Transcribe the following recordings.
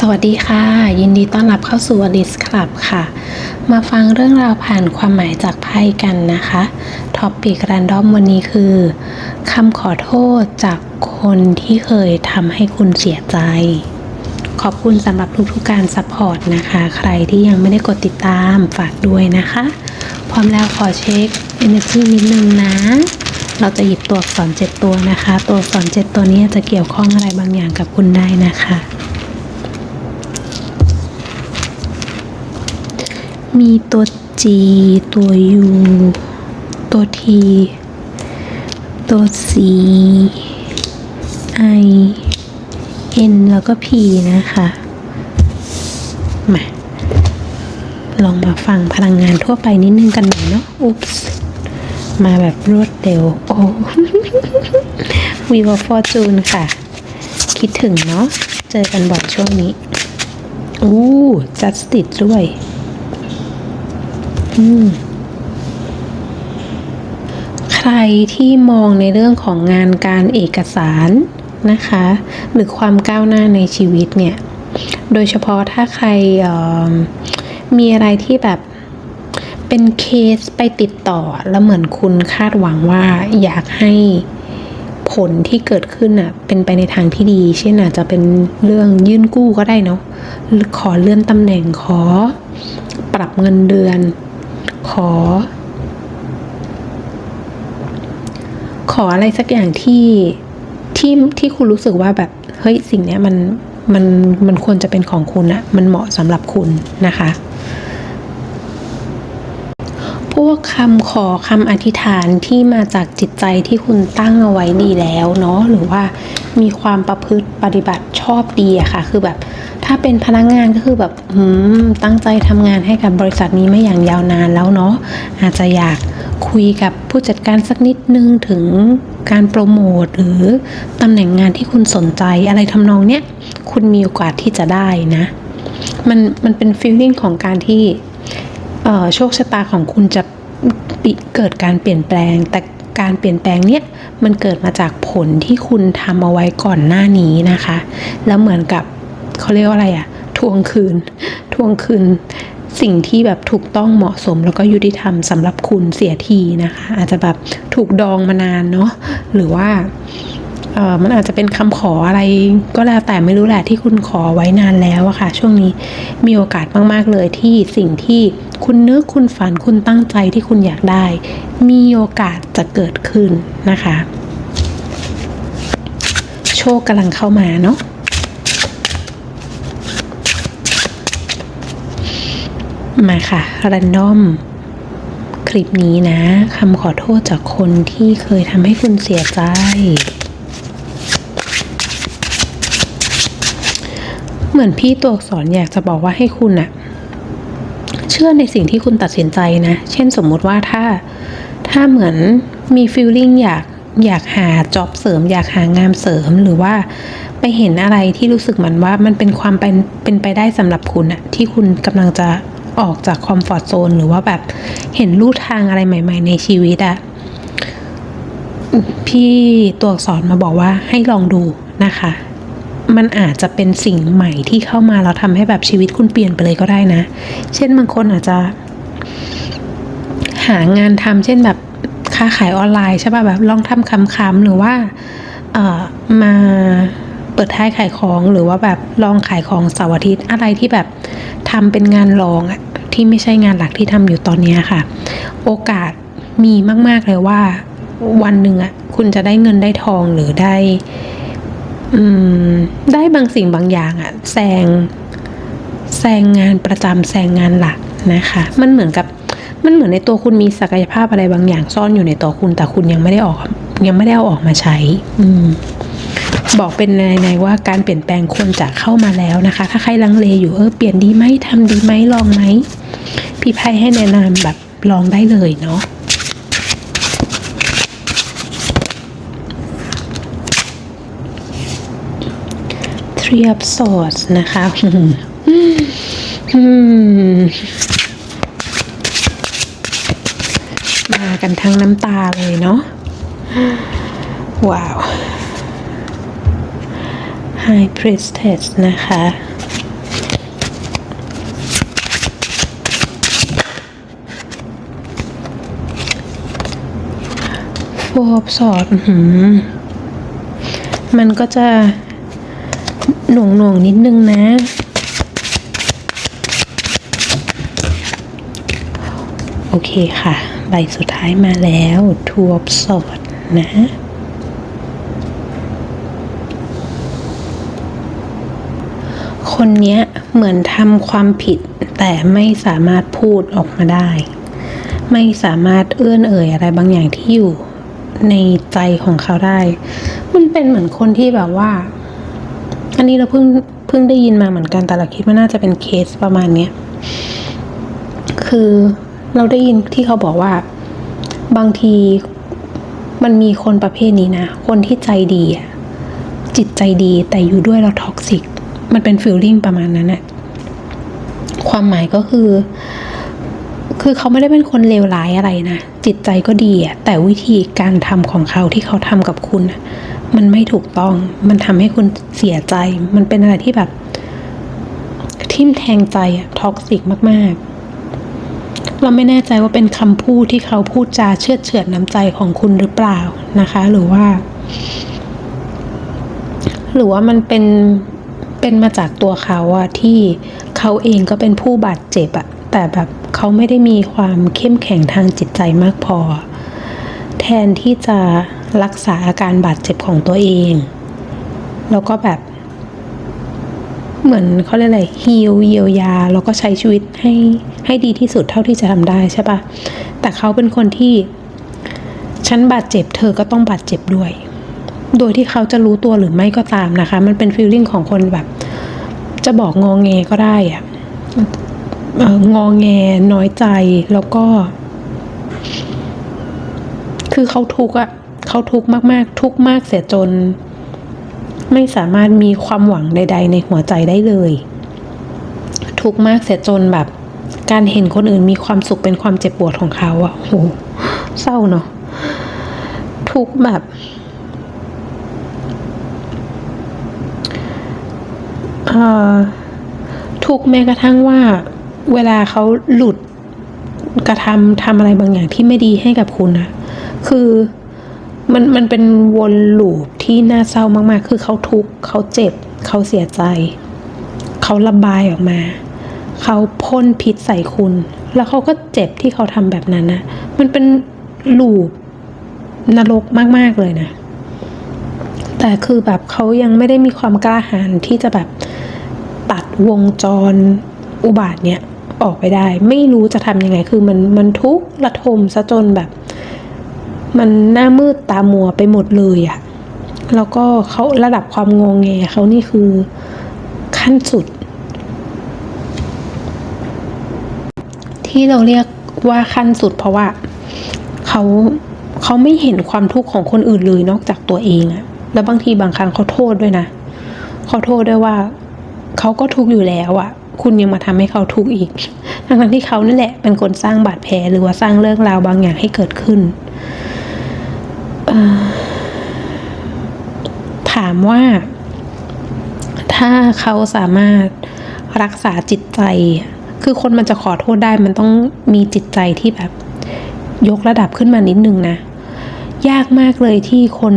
สวัสดีค่ะ ยินดีต้อนรับเข้าสู่ Alice Club ค่ะ มาฟังเรื่องราวผ่านความหมายจากไพ่กันนะคะท็อปปิกแรนดอมวันนี้คือคำขอโทษจากคนที่เคยทำให้คุณเสียใจ ขอบคุณสำหรับทุกๆการซัพพอร์ตนะคะ ใครที่ยังไม่ได้กดติดตามฝากด้วยนะคะ พร้อมแล้วขอเช็ค Energy นิดนึงนะเราจะหยิบตัวอักษรเจ็ดตัวนะคะ ตัวอักษรเจ็ดตัวนี้จะเกี่ยวข้องอะไรบางอย่างกับคุณได้นะคะ มีตัว G ตัว U ตัว T ตัว C I N แล้วก็ P นะคะมาลองมาฟังพลังงานทั่วไปนิดนึงกันหน่อยเนาะอุ๊ปส์มาแบบรวดเร็ว โอ้วีวอฟอร์จูนค่ะ คิดถึงเนาะ เจอกันบ่อยช่วงนี้ อู้จัสติดด้วย ใครที่มองในเรื่องของงานการเอกสารนะคะ หรือความก้าวหน้าในชีวิตเนี่ย โดยเฉพาะถ้าใครมีอะไรที่แบบเป็นเคสไปติดต่อแล้วเหมือนคุณคาดหวังว่าอยากให้ผลที่เกิดขึ้นอะเป็นไปในทางที่ดี เช่นอาจจะเป็นเรื่องยื่นกู้ก็ได้เนาะขอเลื่อนตำแหน่งขอปรับเงินเดือน ขอ ขออะไรสักอย่างที่ที่ที่คุณรู้สึกว่าแบบเฮ้ยสิ่งเนี้ยมันมันมันควรจะเป็นของคุณอะมันเหมาะสำหรับคุณนะคะ พวกคำขอคำอธิษฐานที่มาจากจิตใจที่คุณตั้งเอาไว้ดีแล้วเนาะหรือว่ามีความประพฤติปฏิบัติชอบดีอะค่ะ คือแบบ ถ้าเป็นพนักงงานก็คือแบบตั้งใจทำงานให้กับบริษัทนี้มาอย่างยาวนานแล้วเนาะอาจจะอยากคุยกับผู้จัดการสักนิดนึงถึงการโปรโมทหรือตำแหน่งงานที่คุณสนใจอะไรทำนองเนี้ยคุณมีโอกาสที่จะได้นะ มันมันเป็นฟีลลิ่งของการที่โชคชะตาของคุณจะเกิดการเปลี่ยนแปลง แต่การเปลี่ยนแปลงเนี้ยมันเกิดมาจากผลที่คุณทำเอาไว้ก่อนหน้านี้นะคะ แล้วเหมือนกับ เขาเรียกว่าอะไรอะทวงคืน ทวงคืนสิ่งที่แบบถูกต้องเหมาะสมแล้วก็ยุติธรรมสำหรับคุณเสียทีนะคะ อาจจะแบบถูกดองมานานเนาะหรือว่าเออมันอาจจะเป็นคำขออะไรก็แล้วแต่ไม่รู้แหละที่คุณขอไว้นานแล้วอะค่ะ ช่วงนี้มีโอกาสมาก ๆ เลยที่สิ่งที่คุณนึกคุณฝันคุณตั้งใจที่คุณอยากได้ มีโอกาสจะเกิดขึ้นนะคะ โชคกำลังเข้ามาเนาะ มาค่ะรันดอม คลิปนี้นะคำขอโทษจากคนที่เคยทำให้คุณเสียใจ เหมือนพี่ตัวอักษรอยากจะบอกว่าให้คุณอะเชื่อในสิ่งที่คุณตัดสินใจนะ เช่นสมมติว่าถ้า ถ้าเหมือนมีฟีลลิ่งอยากอยากหาจ็อบเสริม อยากหางานเสริมหรือว่าไปเห็นอะไรที่รู้สึกเหมือนว่ามันเป็นความเป็นเป็นไปได้สำหรับคุณอะที่คุณกำลังจะ ออกจากคอมฟอร์ทโซนหรือว่าแบบเห็นลู่ทางอะไรใหม่ ๆ ในชีวิตอะพี่ตัวอักษรมาบอกว่าให้ลองดูนะคะ มันอาจจะเป็นสิ่งใหม่ที่เข้ามาแล้วทำให้แบบชีวิตคุณเปลี่ยนไปเลยก็ได้นะ เช่นบางคนอาจจะ หางานทำเช่นแบบค้าขายออนไลน์ใช่ป่ะแบบลองทำคำๆหรือว่าเอ่อมา เปิดท้ายขายของหรือว่าแบบลองขายของเสาร์อาทิตย์อะไรที่แบบทำเป็นงานรองอะที่ไม่ใช่งานหลักที่ทำอยู่ตอนนี้ค่ะ โอกาสมีมาก ๆ เลยว่า วันหนึ่งอะคุณจะได้เงินได้ทองหรือได้อืมได้บางสิ่งบางอย่างอะแซงแซงงานประจำแซงงานหลักนะคะ มันเหมือนกับมันเหมือนในตัวคุณมีศักยภาพอะไรบางอย่างซ่อนอยู่ในตัวคุณแต่คุณยังไม่ได้ออก ยังไม่ได้เอาออกมาใช้ อืม บอกเป็นในในว่าการเปลี่ยนแปลงควรจะเข้ามาแล้วนะคะ ถ้าใครลังเลอยู่เออเปลี่ยนดีไหมทำดีไหมลองไหมพี่ไพ่ให้แนะนำแบบลองได้เลยเนาะ Three of Swords นะคะอืมมากันทั้งน้ำตาเลยเนาะว้าว High Priestess นะคะ โฟบสอดมันก็จะหน่วงหน่วงนิดนึงนะ โอเคค่ะ ใบสุดท้ายมาแล้วทัวบสอดนะ คนเนี้ยเหมือนทำความผิด แต่ไม่สามารถพูดออกมาได้ ไม่สามารถเอื้อนเอ่ยอะไรบางอย่างที่อยู่ในใจของเขาได้ มันเป็นเหมือนคนที่แบบว่า อันนี้เราเพิ่งเพิ่งได้ยินมาเหมือนกันแต่เราคิดว่าน่าจะเป็นเคสประมาณเนี้ยคือเราได้ยินที่เขาบอกว่า บางทีมันมีคนประเภทนี้นะ คนที่ใจดีอะจิตใจดีแต่อยู่ด้วยเราท็อกซิก มันเป็นฟิลลิ่งประมาณนั้นอะความหมายก็คือ คือเขาไม่ได้เป็นคนเลวร้ายอะไรนะ จิตใจก็ดีอะแต่วิธีการทำของเขาที่เขาทำกับคุณ มันไม่ถูกต้อง มันทำให้คุณเสียใจ มันเป็นอะไรที่แบบ ทิ่มแทงใจอะท็อกซิกมาก ๆเราไม่แน่ใจว่าเป็นคำพูดที่เขาพูดจาเชื่อเฉือนน้ำใจของคุณหรือเปล่านะคะ หรือว่า หรือว่ามันเป็น เป็นมาจากตัวเขาอะที่เขาเองก็เป็นผู้บาดเจ็บอะแต่แบบเขาไม่ได้มีความเข้มแข็งทางจิตใจมากพอ แทนที่จะรักษาอาการบาดเจ็บของตัวเอง แล้วก็แบบ เหมือนเขาเรียกอะไรฮีลเยียวยา แล้วก็ใช้ชีวิตให้ให้ดีที่สุดเท่าที่จะทำได้ใช่ปะแต่เขาเป็นคนที่ฉันบาดเจ็บเธอก็ต้องบาดเจ็บด้วย โดยที่เขาจะรู้ตัวหรือไม่ก็ตามนะคะ มันเป็นฟีลลิ่งของคนแบบ จะบอกงองแงก็ได้อะเอ่องอแงน้อยใจแล้วก็ คือเขาทุกข์อะเขาทุกข์มากๆ ทุกข์มากเสียจน ไม่สามารถมีความหวังใด ๆ ในหัวใจได้เลย ทุกข์มากเสียจนแบบ การเห็นคนอื่นมีความสุขเป็นความเจ็บปวดของเขาอะโหเศร้าเนาะทุกข์แบบ เอ่อ ทุกแม้กระทั่งว่าเวลาเขาหลุดกระทำทำอะไรบางอย่างที่ไม่ดีให้กับคุณนะคือมันมันเป็นวนลูปที่น่าเศร้ามาก ๆ คือเขาทุกข์เขาเจ็บ เขาเสียใจ เขาระบายออกมา เขาพ่นพิษใส่คุณ แล้วเขาก็เจ็บที่เขาทำแบบนั้นนะมันเป็นลูปนรกมาก ๆ เลยนะ แต่คือแบบเขายังไม่ได้มีความกล้าหาญที่จะแบบ ตัดวงจรอุบาทเนี่ยออกไปได้ ไม่รู้จะทำยังไง คือมันมันทุกข์ระทมซะจนแบบ มันหน้ามืดตามัวไปหมดเลยอะแล้วก็เขาระดับความงงแงเขานี่คือขั้นสุด ที่เราเรียกว่าขั้นสุด เพราะว่าเขาเขาไม่เห็นความทุกข์ของคนอื่นเลยนอกจากตัวเองอะแล้วบางทีบางครั้งเขาโทษด้วยนะเขาโทษด้วยว่า เขาก็ทุกข์อยู่แล้วอะคุณยังมาทำให้เขาทุกข์อีก ทั้งที่เขานั่นแหละเป็นคนสร้างบาดแผลหรือว่าสร้างเรื่องราวบางอย่างให้เกิดขึ้น ถามว่า ถ้าเขาสามารถรักษาจิตใจ คือคนมันจะขอโทษได้มันต้องมีจิตใจที่แบบ ยกระดับขึ้นมานิดนึงนะ ยากมากเลยที่คน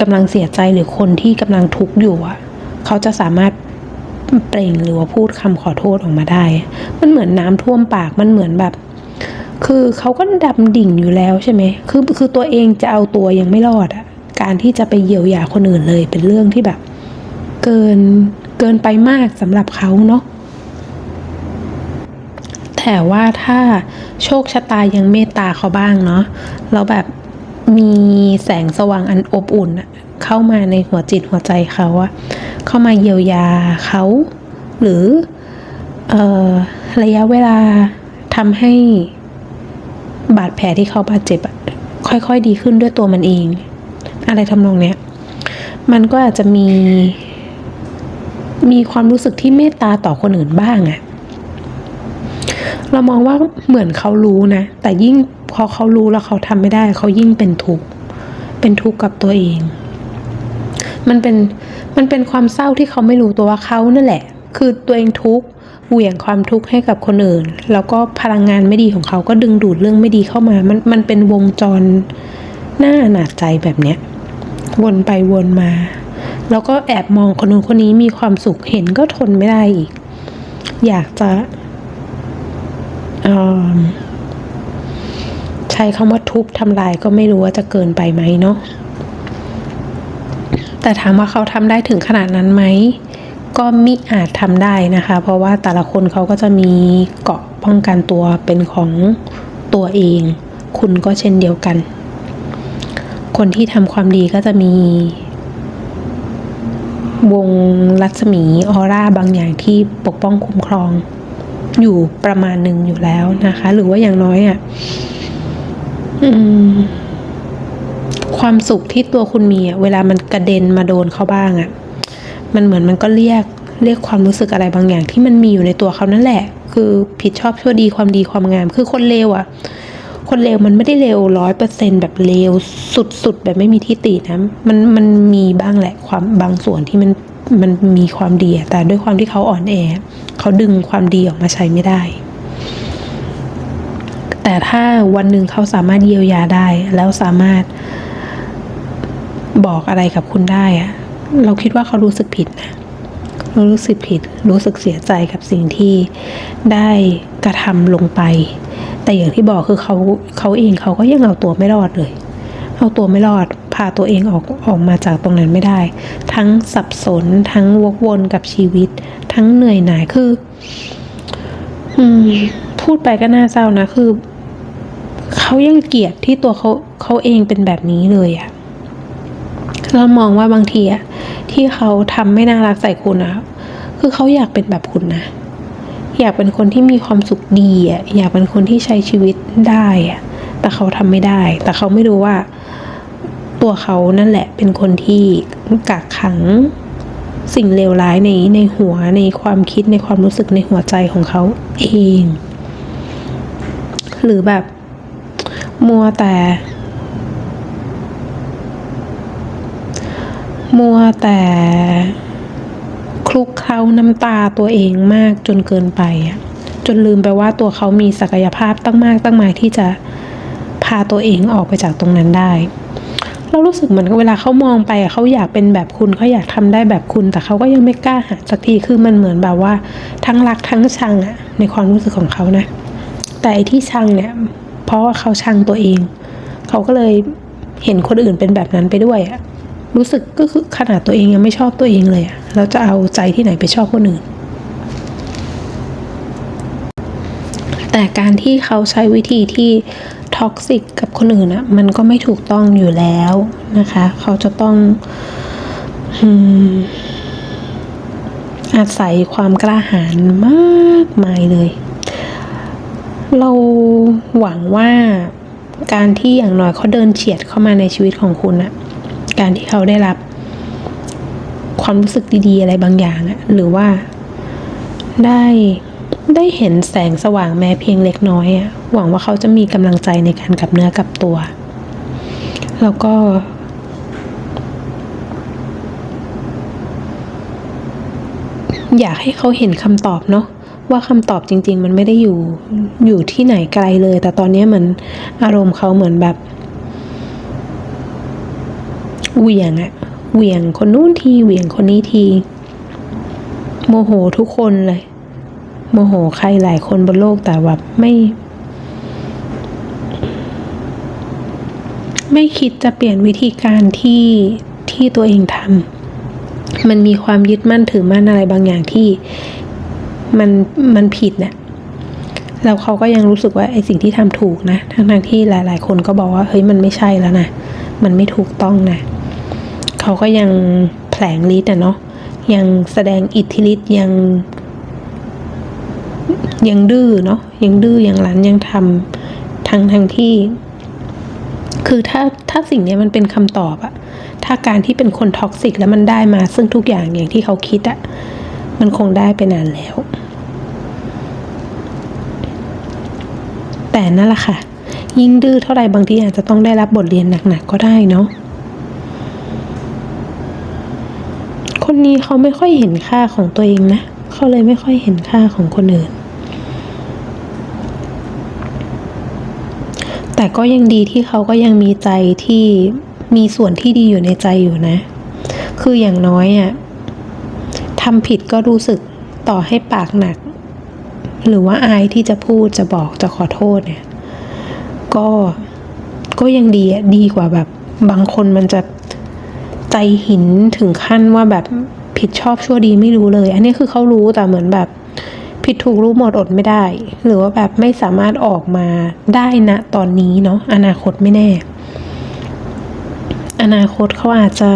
กำลังเสียใจหรือคนที่กำลังทุกข์อยู่อะเขาจะสามารถ เปล่งหรือว่าพูดคำขอโทษออกมาได้ มันเหมือนน้ำท่วมปากมันเหมือนแบบ คือเขาก็ดำดิ่งอยู่แล้วใช่ไหมคือคือตัวเองจะเอาตัวยังไม่รอดอะการที่จะไปเยียวยาคนอื่นเลย เป็นเรื่องที่แบบ เกินเกินไปมากสำหรับเขาเนาะแต่ว่าถ้าโชคชะตายังเมตตาเขาบ้างเนาะแล้วแบบมีแสงสว่างอันอบอุ่นอะ เข้ามาในหัวจิตหัวใจเขาอะเข้ามาเยียวยาเขา หรืออระยะเวลาทำให้บาดแผลที่เขาบาดเจ็บค่อยๆดีขึ้นด้วยตัวมันเอง อะไรทำนองเนี้ย มันก็อาจจะมี มีความรู้สึกที่เมตตาต่อคนอื่นบ้างอะเรามองว่าเหมือนเขารู้นะ แต่ยิ่งพอเขารู้แล้วเขาทำไม่ได้ เขายิ่งเป็นทุกข์ เป็นทุกข์กับตัวเอง มันเป็นมันเป็นความเศร้าที่เขาไม่รู้ตัวว่าเขานั่นแหละ คือตัวเองทุกข์เหวี่ยงความทุกข์ให้กับคนอื่น แล้วก็พลังงานไม่ดีของเขาก็ดึงดูดเรื่องไม่ดีเข้ามา มันมันเป็นวงจรหน่าอนาจใจแบบเนี้ยวนไปวนมา แล้วก็แอบมองคนนู้นคนนี้มีความสุขเห็นก็ทนไม่ได้อีก อยากจะใช้คำว่าทุบทำลายก็ไม่รู้ว่าจะเกินไปไหมเนาะ แต่ถามว่าเขาทำได้ถึงขนาดนั้นไหมก็มิอาจทำได้นะคะ เพราะว่าแต่ละคนเขาก็จะมีเกาะป้องกันตัวเป็นของตัวเอง คุณก็เช่นเดียวกัน คนที่ทำความดีก็จะมี วงรัศมีออร่าบางอย่างที่ปกป้องคุ้มครอง อยู่ประมาณหนึ่งอยู่แล้วนะคะ หรือว่าอย่างน้อยอะ่ะอืม ความสุขที่ตัวคุณมีอะเวลามันกระเด็นมาโดนเขาบ้างอะ่ะมันเหมือนมันก็เรียกเรียกความรู้สึกอะไรบางอย่างที่มันมีอยู่ในตัวเขานั่นแหละ คือผิดชอบชั่วดีความดีความงาม คือคนเลวอะ่ะคนเลวมันไม่ได้เลวร้อยเปอร์เซ็นแบบเลวสุดๆ แบบไม่มีที่ตินะมันมันมีบ้างแหละความบางส่วนที่มันมันมีความดีแต่ด้วยความที่เขาอ่อนแอเขาดึงความดีออกมาใช้ไม่ได้ แต่ถ้าวันหนึ่งเขาสามารถเยียวยาได้แล้วสามารถ บอกอะไรกับคุณได้อะเราคิดว่าเขารู้สึกผิดนะรู้สึกผิด รู้สึกเสียใจกับสิ่งที่ได้กระทำลงไป แต่อย่างที่บอกคือเขาเขาเองเขาก็ยังเอาตัวไม่รอดเลย เอาตัวไม่รอด พาตัวเองออกออกมาจากตรงนั้นไม่ได้ ทั้งสับสน ทั้งวกวนกับชีวิต ทั้งเหนื่อยหน่ายคืออืมพูดไปก็น่าเศร้านะคือเขายังเกลียดที่ตัวเขาเขาเองเป็นแบบนี้เลยอะ เรามองว่าบางทีอะที่เขาทำไม่น่ารักใส่คุณอะคือเขาอยากเป็นแบบคุณนะ อยากเป็นคนที่มีความสุขดีอะอยากเป็นคนที่ใช้ชีวิตได้อะแต่เขาทำไม่ได้ แต่เขาไม่รู้ว่า ตัวเขานั่นแหละเป็นคนที่กักขังสิ่งเลวร้ายในในหัวในความคิดในความรู้สึกในหัวใจของเขาเอง หรือแบบมัวแต่ มัวแต่คลุกเคล้าน้ำตาตัวเองมากจนเกินไป จนลืมไปว่าตัวเขามีศักยภาพตั้งมากตั้งมายที่จะพาตัวเองออกไปจากตรงนั้นได้ เรารู้สึกเหมือนเวลาเขามองไปเขาอยากเป็นแบบคุณเขาอยากทำได้แบบคุณ แต่เขาก็ยังไม่กล้าหาสักทีคือมันเหมือนแบบว่า ทั้งรักทั้งชังอะในความรู้สึกของเขานะ แต่ไอ้ที่ชังเนี่ย เพราะว่าเขาชังตัวเอง เขาก็เลยเห็นคนอื่นเป็นแบบนั้นไปด้วยอะ รู้สึกก็คือขนาดตัวเองยังไม่ชอบตัวเองเลยอะแล้วจะเอาใจที่ไหนไปชอบคนอื่น แต่การที่เขาใช้วิธีที่ท็อกซิกกับคนอื่นอะมันก็ไม่ถูกต้องอยู่แล้วนะคะ เขาจะต้องอืมอาศัยความกล้าหาญมากมายเลย เราหวังว่าการที่อย่างน้อยเขาเดินเฉียดเข้ามาในชีวิตของคุณอะ การที่เขาได้รับความรู้สึกดีๆ อะไรบางอย่างอะหรือว่าได้ได้เห็นแสงสว่างแม้เพียงเล็กน้อยอะหวังว่าเขาจะมีกำลังใจในการกลับเนื้อกลับตัว แล้วก็ อยากให้เขาเห็นคำตอบเนาะว่าคำตอบจริง ๆ มันไม่ได้อยู่อยู่ที่ไหนไกลเลย แต่ตอนนี้เหมือนอารมณ์เขาเหมือนแบบ เหวี่ยงอะเหวี่ยงคนนู้นทีเหวี่ยงคนนี้ที โมโหทุกคนเลย โมโหใครหลายคนบนโลกแต่แบบไม่ ไม่คิดจะเปลี่ยนวิธีการที่ที่ตัวเองทำมันมีความยึดมั่นถือมั่นอะไรบางอย่างที่มันมันผิดเนี่ยแล้วเขาก็ยังรู้สึกว่าไอ้สิ่งที่ทำถูกนะ ทั้งทที่หลาย ๆ คนก็บอกว่าเฮ้ยมันไม่ใช่แล้วนะ มันไม่ถูกต้องนะ เขาก็ยังแผลงฤทธิ์อะเนาะยังแสดงอิทธิฤทธิ์ยัง ยังดื้อเนาะยังดื้อยังรันยังทำทั้งทั้งที่ คือถ้าถ้าสิ่งนี้มันเป็นคำตอบอะถ้าการที่เป็นคนท็อกซิกแล้วมันได้มาซึ่งทุกอย่างอย่างที่เขาคิดอะมันคงได้ไปนานแล้ว แต่นั่นแหละค่ะ ยิ่งดื้อเท่าไหร่บางทีอาจจะต้องได้รับบทเรียนหนักๆก็ได้เนาะ คนนี้เขาไม่ค่อยเห็นค่าของตัวเองนะ เขาเลยไม่ค่อยเห็นค่าของคนอื่น แต่ก็ยังดีที่เขาก็ยังมีใจที่มีส่วนที่ดีอยู่ในใจอยู่นะ คืออย่างน้อยอะ่ะทำผิดก็รู้สึกต่อให้ปากหนัก หรือว่าอายที่จะพูดจะบอกจะขอโทษเนี่ย ก็ก็ยังดีอะดีกว่าแบบ บางคนมันจะ ใจหินถึงขั้นว่าแบบผิดชอบชั่วดีไม่รู้เลย อันนี้คือเขารู้แต่เหมือนแบบ ผิดถูกรู้หมดอดไม่ได้ หรือว่าแบบไม่สามารถออกมาได้นะตอนนี้เนาะอนาคตไม่แน่ อนาคตเขาอาจจะ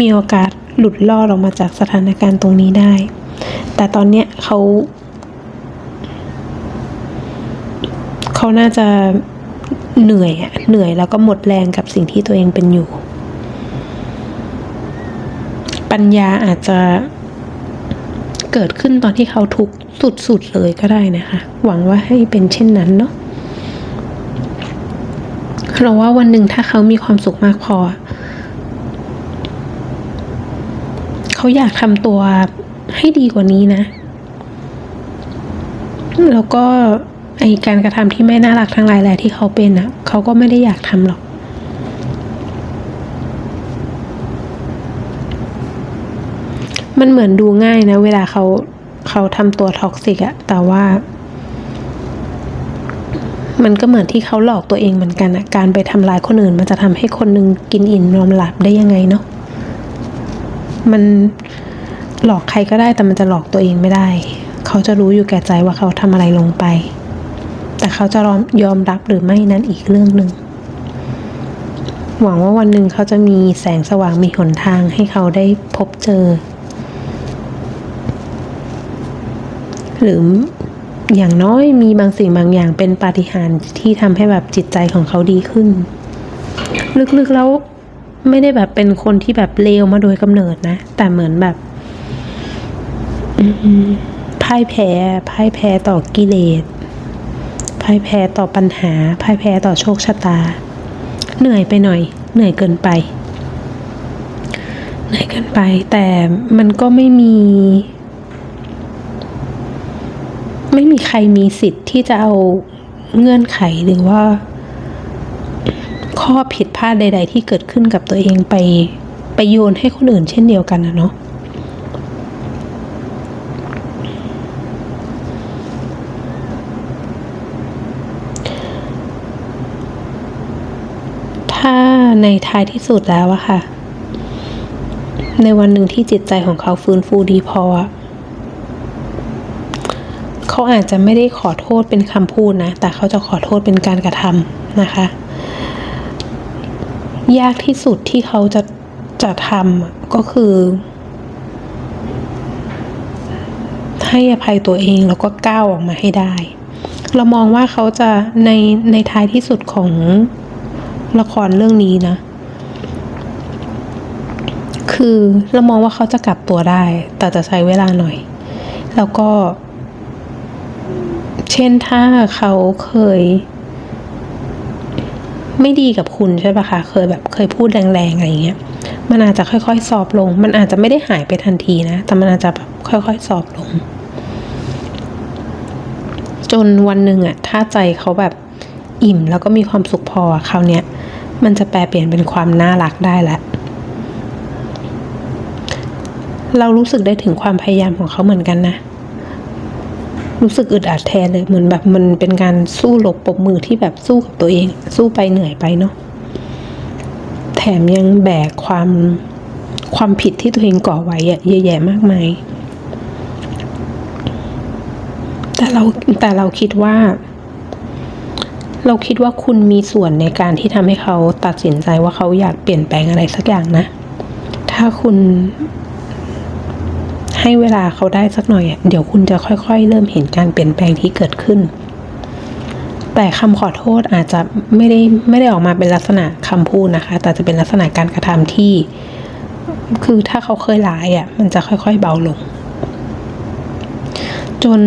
มีโอกาสหลุดลอดออกมาจากสถานการณ์ตรงนี้ได้ แต่ตอนเนี้ยเขาเขาน่าจะเหนื่อยอะเหนื่อยแล้วก็หมดแรงกับสิ่งที่ตัวเองเป็นอยู่ ปัญญาอาจจะเกิดขึ้นตอนที่เขาทุกข์สุดๆเลยก็ได้นะคะ หวังว่าให้เป็นเช่นนั้นเนาะเราว่าวันหนึ่งถ้าเขามีความสุขมากพอ เขาอยากทำตัวให้ดีกว่านี้นะ แล้วก็ไอการกระทำที่ไม่น่ารักทั้งหลายแหละที่เขาเป็นอะ่ะ เขาก็ไม่ได้อยากทำหรอก มันเหมือนดูง่ายนะ เวลาเขาเขาทำตัวท็อกซิกอะแต่ว่า มันก็เหมือนที่เขาหลอกตัวเองเหมือนกันอะการไปทำลายคนอื่น มันจะทำให้คนหนึงกินอิ่มนอนหลับได้ยังไงเนาะมันหลอกใครก็ได้แต่มันจะหลอกตัวเองไม่ได้ เขาจะรู้อยู่แก่ใจว่าเขาทำอะไรลงไป แต่เขาจะยอมรับหรือไม่นั้นอีกเรื่องหนึ่งหวังว่าวันหนึ่งเขาจะมีแสงสว่างมีหนทางให้เขาได้พบเจอ หรืออย่างน้อยมีบางสิ่งบางอย่างเป็นปาฏิหาริย์ที่ทำให้แบบจิตใจของเขาดีขึ้น ลึกๆแล้วไม่ได้แบบเป็นคนที่แบบเลวมาโดยกำเนิดนะ แต่เหมือนแบบพ่ายแพ้พ่ายแพ้ต่อกิเลสพ่ายแพ้ต่อปัญหาพ่ายแพ้ต่อโชคชะตา เหนื่อยไปหน่อย เหนื่อยเกินไปเหนื่อยเกินไป แต่มันก็ไม่มี ไม่มีใครมีสิทธิ์ที่จะเอาเงื่อนไขหรือว่า ข้อผิดพลาดใด ๆ ที่เกิดขึ้นกับตัวเองไปไปโยนให้คนอื่นเช่นเดียวกันนะเนาะถ้าในท้ายที่สุดแล้วอะค่ะ ในวันหนึ่งที่จิตใจของเขาฟื้นฟูดีพอ เขาอาจจะไม่ได้ขอโทษเป็นคำพูดนะ แต่เขาจะขอโทษเป็นการกระทำนะคะ ยากที่สุดที่เขาจะจะทำก็คือ ให้อภัยตัวเองแล้วก็ก้าวออกมาให้ได้ เรามองว่าเขาจะในในท้ายที่สุดของละครเรื่องนี้นะ คือเรามองว่าเขาจะกลับตัวได้ แต่จะใช้เวลาหน่อย แล้วก็ ช่นถ้าเขาเคย ไม่ดีกับคุณใช่ปะคะเคยแบบเคยพูดแรงๆอะไรเงี้ย มันอาจจะค่อยๆสอบลง มันอาจจะไม่ได้หายไปทันทีนะ แต่มันอาจจะแบบค่อยๆสอบลง จนวันหนึ่งอะถ้าใจเขาแบบอิ่มแล้วก็มีความสุขพอคราวเนี้ยมันจะแปลเปลี่ยนเป็นความน่ารักได้แหละเรารู้สึกได้ถึงความพยายามของเขาเหมือนกันนะ รู้สึกอึดอัดแทนเลยเหมือนแบบมันเป็นการสู้รบปบมือที่แบบสู้กับตัวเอง สู้ไปเหนื่อยไปเนาะแถมยังแบกความความผิดที่ตัวเองก่อไว้อะเยอะแยะมากมาย แต่เราแต่เราคิดว่า เราคิดว่าคุณมีส่วนในการที่ทำให้เขาตัดสินใจว่าเขาอยากเปลี่ยนแปลงอะไรสักอย่างนะ ถ้าคุณ ให้เวลาเขาได้สักหน่อย เดี๋ยวคุณจะค่อยๆ เริ่มเห็นการเปลี่ยนแปลงที่เกิดขึ้น แต่คำขอโทษอาจจะไม่ได้ไม่ได้ออกมาเป็นลักษณะคำพูดนะคะ แต่จะเป็นลักษณะการกระทำที่ คือถ้าเขาเคยร้ายอะ่ะ มันจะค่อยๆเบาลง จน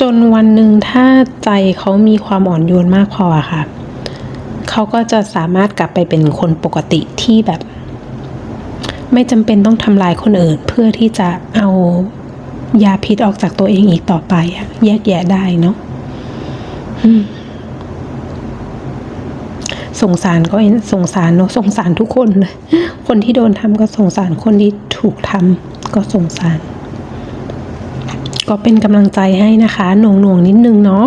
จนวันหนึ่งถ้าใจเขามีความอ่อนโยนมากพออะค่ะ เขาก็จะสามารถกลับไปเป็นคนปกติที่แบบ ไม่จำเป็นต้องทำลายคนอื่น เพื่อที่จะเอายาพิษออกจากตัวเองอีกต่อไปอะแยกแยะได้เนาะสงสารก็สงสารเนาะสงสารทุกคนเลยคนที่โดนทำก็สงสารคนที่ถูกทำก็สงสาร ก็เป็นกำลังใจให้นะคะหน่วงหน่วงๆนิดนึงเนาะ